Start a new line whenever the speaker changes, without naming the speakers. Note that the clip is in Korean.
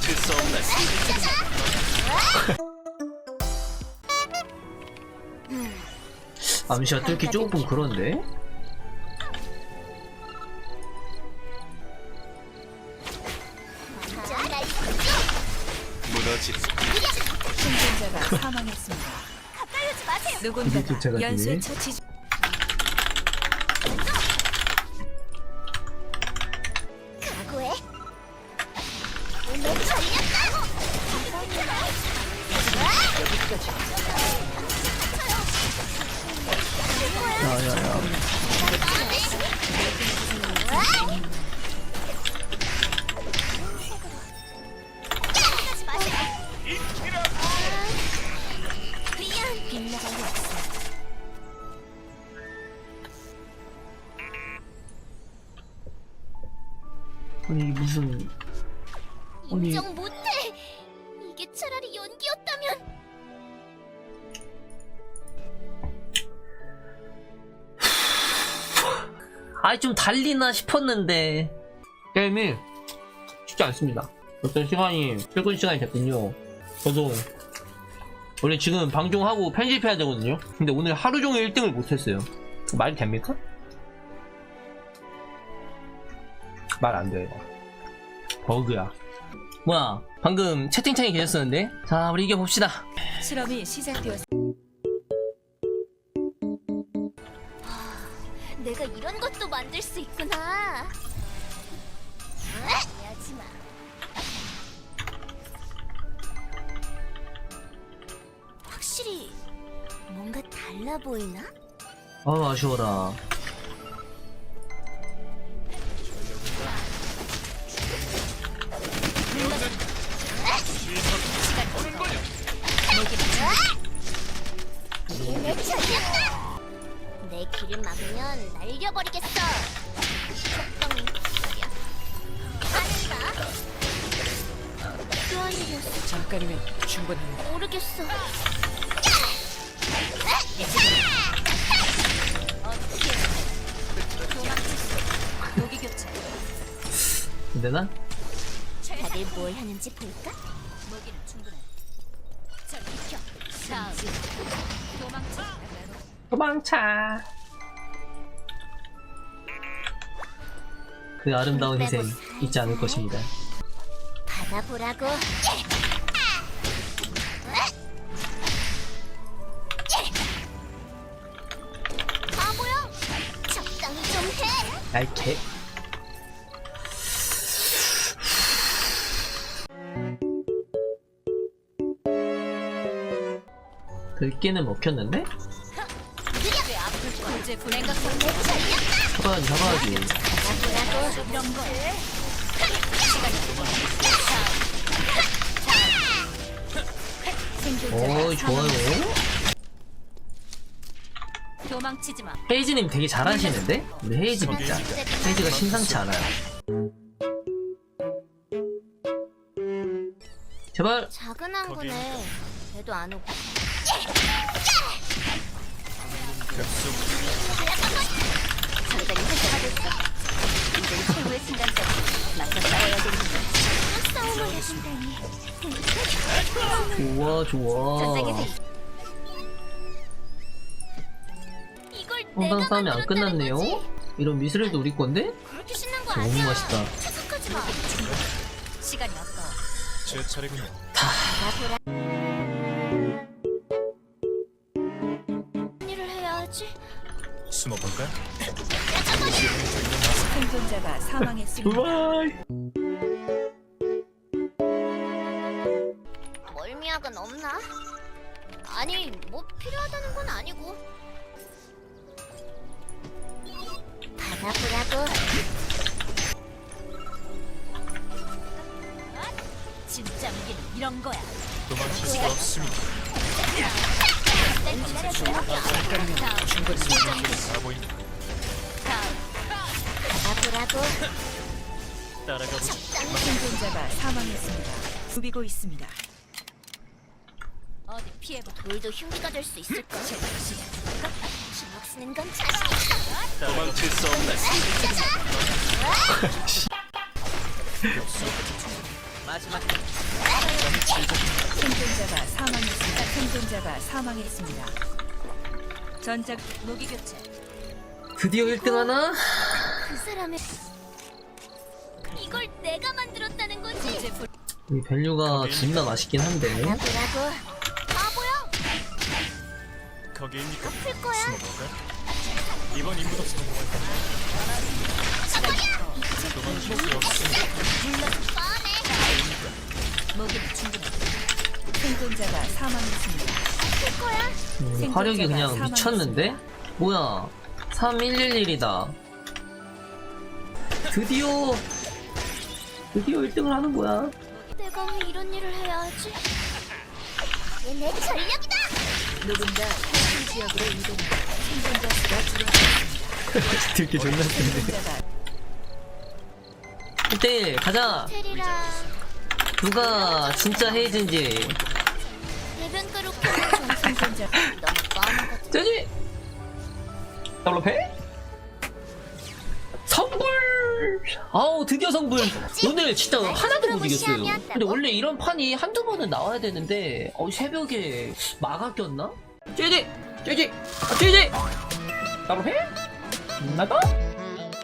도망칠 수 없네.
암시가 뚫기 조금 그런데?
무너지.
생존자가 사망했습니다. 누군가가. 연쇄 처치 중.
야야야
없어.
아니 무슨 아니.
인정 못해.
아이 좀 달리나 싶었는데. 게임이 쉽지 않습니다. 어떤 시간이 출근 시간이 됐군요. 저도 원래 지금 방송하고 편집해야 되거든요. 근데 오늘 하루 종일 1등을 못했어요. 말이 됩니까? 말 안 돼요. 버그야. 뭐야 방금 채팅창에 계셨었는데? 자 우리 이겨봅시다.
실험이 시작되었습니다.
내가 이런 것도 만들 수 있구나. 하지 마. 확실히 뭔가 달라 보이나?
아 아쉬워라
날려버리겠어. 소리야.
잠깐이면 충분합니다.
모르겠어.
교체.
되나?
다들 뭘 하는지 볼까?
무기는 충분해. 자, 비켜. 다음. 도망쳐.
도망차 그 아름다운 희생 잊지 않을 것입니다
받아보라고. 바보야. 적당히 좀 해.
아이 개 들깨는 먹혔는데?
이제 불행각
잡아야지 잡아야지
생존자가
어이 좋아요
도망치지 마.
헤이즈님 되게 잘하시는데? 우리 헤이즈 믿자 헤이즈가 심상치 않아요 제발
작은 한 거네. 걔도 안 오고.
좋아 좋아
내가
싸움이 안 끝났네요? 이런 미스릴도 우리 건데? 너무. 맛있다.
시간이 아까워.
제 차례군요.
일을 해야지.
숨어볼까요?
생존자가 사망했습니다.
약은 없나? 아니, 뭐 필요하다는 건 아니고. 받아보라고.
진짜 무기는 이런 거야.
도망칠 수 없습니다. 따라가 보죠.
생존자가 사망했습니다. 누비고 있습니다. 피해봐.
돌도 흉기가 될 수 있을까? 주먹 쓰는 건 자신 있어.
도망칠 수 없네.
생존자가 사망했습니다. 생존자가 사망했습니다. 전작 무기 교체.
드디어 1등 하나?
그 사람의 이걸 내가 만들었다는 거지?
이
밸류가 존나 맛있긴 한데.
뭐라고?
거기입니까?
아플 거야?
숨어볼까요? 이번 임무도 성공할까? 도망칠 수 없습니다.
뻔해.
무기는 충분합니다. 생존자가 사망했습니다.
아플 거야?
음, 화력이 그냥
사망했습니다.
미쳤는데? 뭐야 3111이다 드디어 드디어 1등을 하는 거야
내가 왜 이런 일을 해야 하지? 이게 내 전력이다!
누군가 현 지역으로 이동합니다. 생존자 수가 줄어들었습니다.
듣기 존나 센데
생존자가
1대 가자. 누가 진짜 헤이즈인지
생존자
너무 뻔하거든
저기. 더블패 아우 드디어 성불 오늘 진짜 하나도 못 이겼어요. 근데 원래 이런 판이 한두 번은 나와야 되는데 어 새벽에 마가 꼈나? 찌지! 찌지! 찌지! 더블패 나가